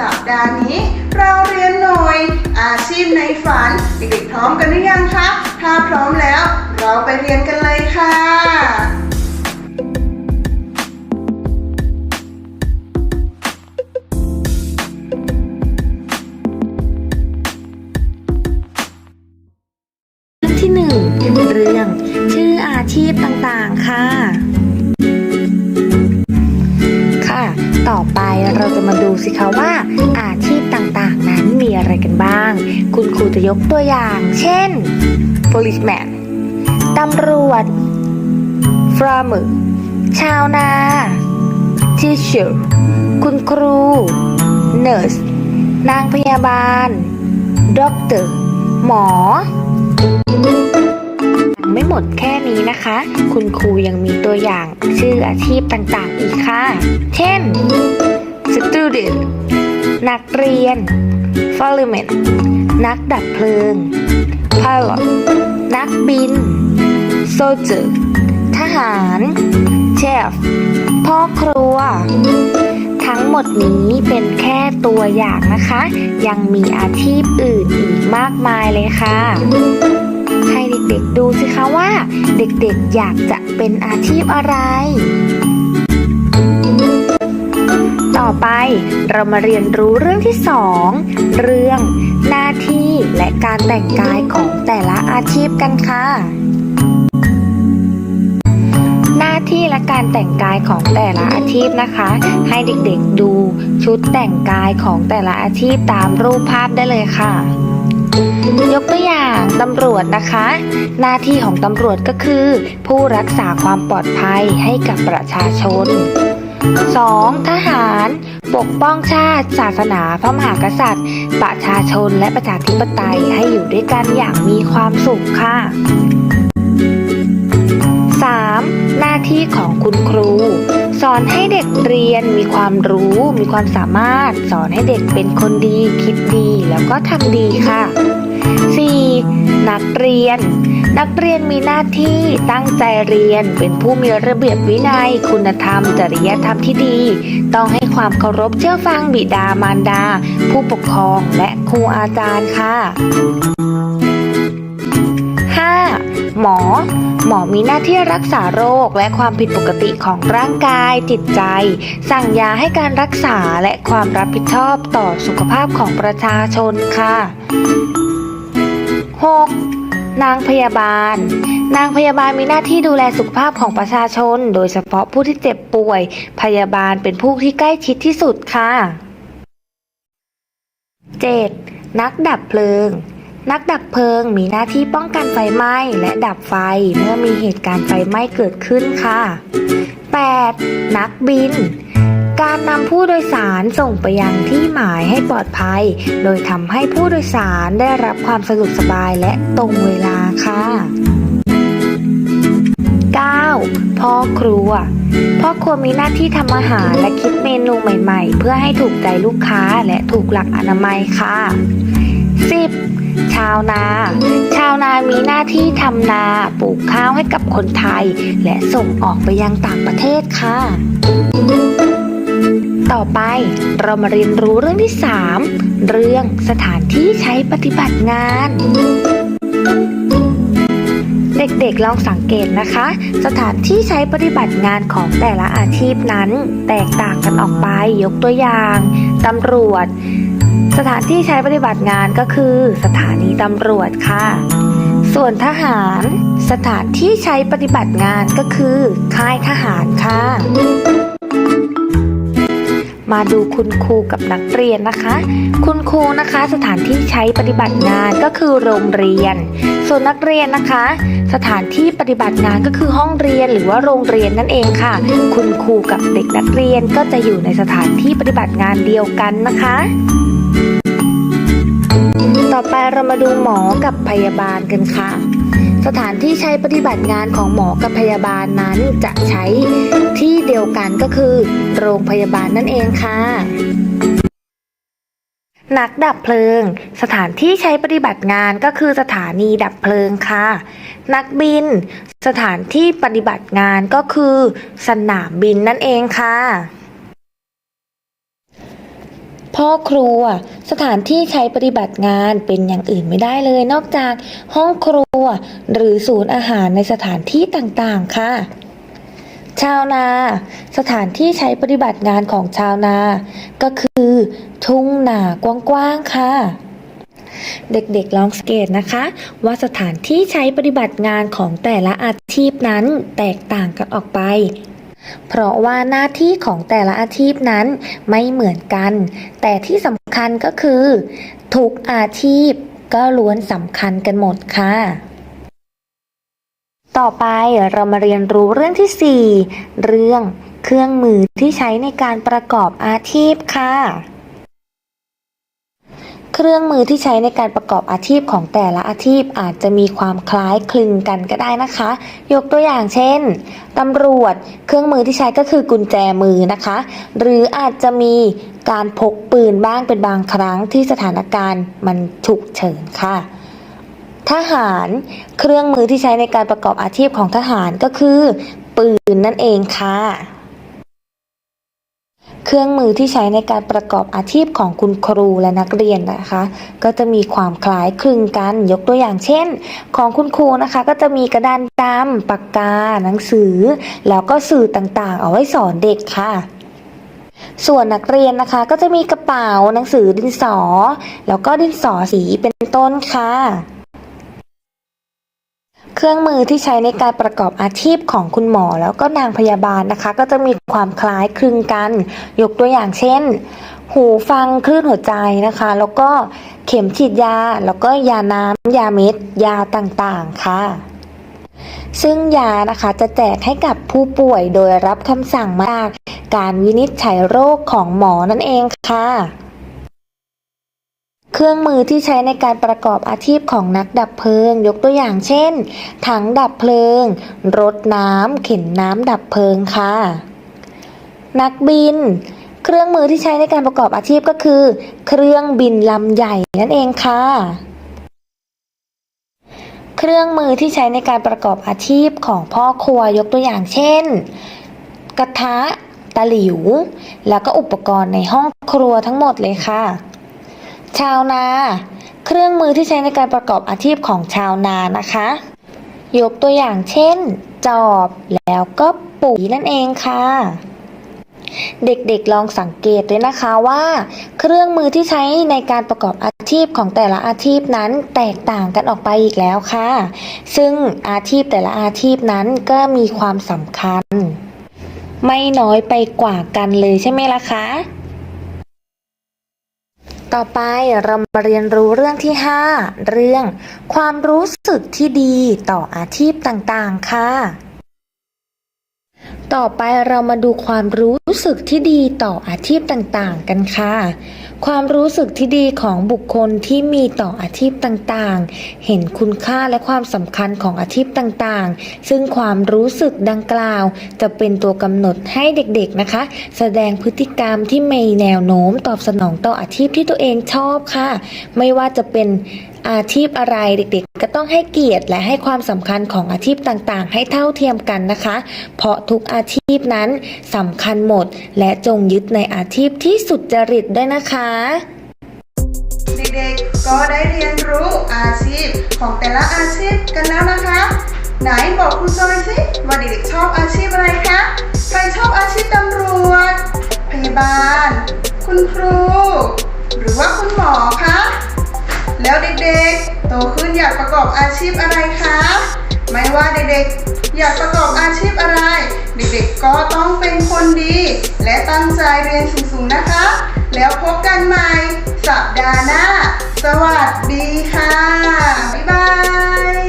สัปดาห์นี้ เราเรียนหน่วย อาชีพในฝัน เด็กๆพร้อมกันหรือยังคะ ถ้าพร้อมแล้ว เราไปเรียนกันเลยค่ะ อไปเราจะมาดูสิคะว่าอาชีพต่างๆ นั้นมีอะไรกันบ้าง คุณครูจะยกตัวอย่าง เช่น policeman ตำรวจ farmer ชาวนา teacher คุณครู nurse นางพยาบาล doctor หมอ ไม่หมดแค่นี้นะคะ คุณครูยังมีตัวอย่างชื่ออาชีพต่างๆอีกค่ะ เช่น student นักเรียน fireman นักดับเพลิง pilot นักบิน soldier ทหาร chef พ่อครัว ทั้งหมดนี้เป็นแค่ตัวอย่างนะคะ ยังมีอาชีพอื่นอีกมากมายเลยค่ะ เด็กๆดูสิคะว่า เด็กๆอยากจะเป็นอาชีพอะไร ต่อไปเรามาเรียนรู้เรื่องที่สองเรื่อง หน้าที่และการแต่งกายของแต่ละอาชีพกันค่ะหน้าที่และการแต่งกายของแต่ละอาชีพนะคะ ให้เด็กๆดูชุดแต่งกายของแต่ละอาชีพตามรูปภาพได้เลยค่ะ ยกตัวอย่างตำรวจนะคะ หน้าที่ของตำรวจก็คือ ผู้รักษาความปลอดภัยให้กับประชาชน 2. ทหาร ปกป้องชาติ ศาสนาพระมหากษัตริย์ ประชาชนและประชาธิปไตยให้อยู่ด้วยกันอย่างมีความสุขค่ะ 3. หน้าที่ของคุณครู สอนให้เด็กเรียนมีความรู้ มีความสามารถ สอนให้เด็กเป็นคนดี คิดดีแล้วก็ทำดีค่ะ 4. นักเรียน นักเรียนมีหน้าที่ตั้งใจเรียน เป็นผู้มีระเบียบวินัย คุณธรรม จริยธรรมที่ดี ต้องให้ความเคารพเชื่อฟังบิดามารดา ผู้ปกครองและครูอาจารย์ค่ะ หมอ หมอมีหน้าที่รักษาโรคและความผิดปกติของร่างกาย จิตใจ สั่งยาให้การรักษาและความรับผิดชอบต่อสุขภาพของประชาชนค่ะ 6. นางพยาบาลนางพยาบาลมีหน้าที่ดูแลสุขภาพของประชาชน โดยเฉพาะผู้ที่เจ็บป่วย พยาบาลเป็นผู้ที่ใกล้ชิดที่สุดค่ะ 7. นักดับเพลิง นักดับเพลิงมีหน้าที่ป้องกันไฟไหม้และดับไฟเมื่อมีเหตุการณ์ไฟไหม้เกิดขึ้นค่ะ 8. นักบิน การนำผู้โดยสารส่งไปยังที่หมายให้ปลอดภัย โดยทำให้ผู้โดยสารได้รับความสะดวกสบายและตรงเวลาค่ะ 9. พ่อครัวพ่อครัวมีหน้าที่ทำอาหารและคิดเมนูใหม่ ๆ เพื่อให้ถูกใจลูกค้าและถูกหลักอนามัยค่ะ 10. ชาวนา ชาวนามีหน้าที่ทำนาปลูกข้าวให้กับคนไทย และส่งออกไปยังต่างประเทศค่ะ ต่อไปเรามาเรียนรู้เรื่องที่ 3 เรื่องสถานที่ใช้ปฏิบัติงาน เด็กๆลองสังเกตนะคะ สถานที่ใช้ปฏิบัติงานของแต่ละอาชีพนั้น แตกต่างกันออกไปยกตัวอย่างตำรวจ สถานที่ใช้ปฏิบัติงานก็คือสถานีตำรวจค่ะ ส่วนทหาร สถานที่ใช้ปฏิบัติงานก็คือ ค่ายทหารค่ะ มาดูคุณครูกับนักเรียนนะคะ คุณครูนะคะ สถานที่ใช้ปฏิบัติงานก็คือโรงเรียน ส่วนนักเรียนนะคะ สถานที่ปฏิบัติงานก็คือห้องเรียนหรือว่าโรงเรียนนั่นเองค่ะ คุณครูกับเด็กนักเรียนก็จะอยู่ในสถานที่ปฏิบัติงานเดียวกันนะคะ อไปเรามาดูหมอกับพยาบาลกันค่ะ สถานที่ใช้ปฏิบัติงานของหมอกับพยาบาลนั้นจะใช้ที่เดียวกันก็คือ โรงพยาบาลนั่นเองค่ะนักดับเพลิง สถานที่ใช้ปฏิบัติงานก็คือสถานีดับเพลิงค่ะ นักบิน สถานที่ปฏิบัติงานก็คือ สนามบินนั่นเองค่ะ พ่อครัว สถานที่ใช้ปฏิบัติงานเป็นอย่างอื่นไม่ได้เลย นอกจากห้องครัว หรือศูนย์อาหารในสถานที่ต่างๆ ค่ะชาวนา สถานที่ใช้ปฏิบัติงานของชาวนา ก็คือ ทุ่งนากว้างๆค่ะ เด็กๆลองสังเกตนะคะ ว่าสถานที่ใช้ปฏิบัติงานของแต่ละอาชีพนั้นแตกต่างกันออกไป เพราะว่าหน้าที่ของแต่ละอาชีพนั้นไม่เหมือนกัน แต่ที่สำคัญก็คือ ทุกอาชีพก็ล้วนสำคัญกันหมดค่ะ ต่อไปเรามาเรียนรู้เรื่องที่ 4 เรื่องเครื่องมือที่ใช้ในการประกอบอาชีพค่ะ เครื่องมือที่ใช้ในการประกอบอาชีพของแต่ละอาชีพอาจจะมีความคล้ายคลึงกันก็ได้นะคะ ยกตัวอย่างเช่นตำรวจ เครื่องมือที่ใช้ก็คือกุญแจมือนะคะ หรืออาจจะมีการพกปืนบ้างเป็นบางครั้งที่สถานการณ์มันฉุกเฉินค่ะ ทหาร เครื่องมือที่ใช้ในการประกอบอาชีพของทหารก็คือ ปืนนั่นเองค่ะ เครื่องมือที่ใช้ในการประกอบอาชีพของคุณครูและนักเรียนนะคะ ก็จะมีความคล้ายคลึงกันยกตัวอย่างเช่น ของคุณครูนะคะ ก็จะมีกระดานดำปากกา หนังสือ แล้วก็สื่อต่างๆ เอาไว้สอนเด็กค่ะส่วนนักเรียนนะคะก็จะมีกระเป๋าหนังสือดินสอ แล้วก็ดินสอสีเป็นต้นค่ะ เครื่องมือที่ใช้ในการประกอบอาชีพของคุณหมอแล้วก็นางพยาบาลนะคะ ก็จะมีความคล้ายคลึงกัน ยกตัวอย่างเช่น หูฟังคลื่นหัวใจนะคะ แล้วก็เข็มฉีดยา แล้วก็ยาน้ำยาเม็ด ยาต่างๆ ค่ะซึ่งยานะคะจะแจกให้กับผู้ป่วยโดยรับคำสั่งมาจากการวินิจฉัยโรคของหมอนั่นเองค่ะ เครื่องมือที่ใช้ในการประกอบอาชีพของนักดับเพลิง ยกตัวอย่างเช่น ถังดับเพลิง รถน้ำเข็นน้ำดับเพลิงค่ะ นักบิน เครื่องมือที่ใช้ในการประกอบอาชีพก็คือ เครื่องบินลำใหญ่นั่นเองค่ะ เครื่องมือที่ใช้ในการประกอบอาชีพของพ่อครัวยกตัวอย่างเช่น กระทะตะหลิว แล้วก็อุปกรณ์ในห้องครัวทั้งหมดเลยค่ะ ชาวนา เครื่องมือที่ใช้ในการประกอบอาชีพของชาวนานะคะ ยกตัวอย่างเช่น จอบแล้วก็ปุ๋ยนั่นเองค่ะ เด็กๆลองสังเกตด้วยนะคะว่า เครื่องมือที่ใช้ในการประกอบอาชีพของแต่ละอาชีพนั้นแตกต่างกันออกไปอีกแล้วค่ะ ซึ่งอาชีพแต่ละอาชีพนั้นก็มีความสำคัญ ไม่น้อยไปกว่ากันเลยใช่ไหมล่ะคะ ต่อไปเรามาเรียนรู้เรื่องที่ 5 เรื่อง ความรู้สึกที่ดีต่ออาชีพต่างๆ ค่ะ ต่อไปเรามาดูความรู้สึกที่ดีต่ออาชีพต่างๆ กันค่ะ ความรู้สึกที่ดีของบุคคลที่มีต่ออาชีพต่างๆ เห็นคุณค่าและความสำคัญของอาชีพต่างๆ ซึ่งความรู้สึกดังกล่าว จะเป็นตัวกำหนดให้เด็กๆนะคะ แสดงพฤติกรรมที่มีแนวโน้มตอบสนองต่ออาชีพที่ตัวเองชอบค่ะ ไม่ว่าจะเป็นอาชีพอะไรเด็กๆ ก็ต้องให้เกียรติและให้ความสำคัญของอาชีพต่างๆ ให้เท่าเทียมกันนะคะ เพราะทุกอาาชีพนั้นสำคัญหมด และจงยึดในอาชีพที่สุดจริตด้วยนะคะ เด็กๆ ก็ได้เรียนรู้อาชีพของแต่ละอาชีพกันแล้วนะคะ ไหนบอกคุณจอยสิว่าเด็กๆชอบอาชีพอะไรคะ ใครชอบอาชีพตำรวจ พยาบาล คุณครู หรือว่าคุณหมอคะ แล้วเด็กๆ โตขึ้นอยากประกอบอาชีพอะไรคะ ไม่ว่าเด็กๆ อยากประกอบอาชีพอะไร เด็กๆก็ต้องเป็นคนดี และตั้งใจเรียนสูงๆนะคะ แล้วพบกันใหม่ สัปดาห์หน้า สวัสดีค่ะ บ๊ายบาย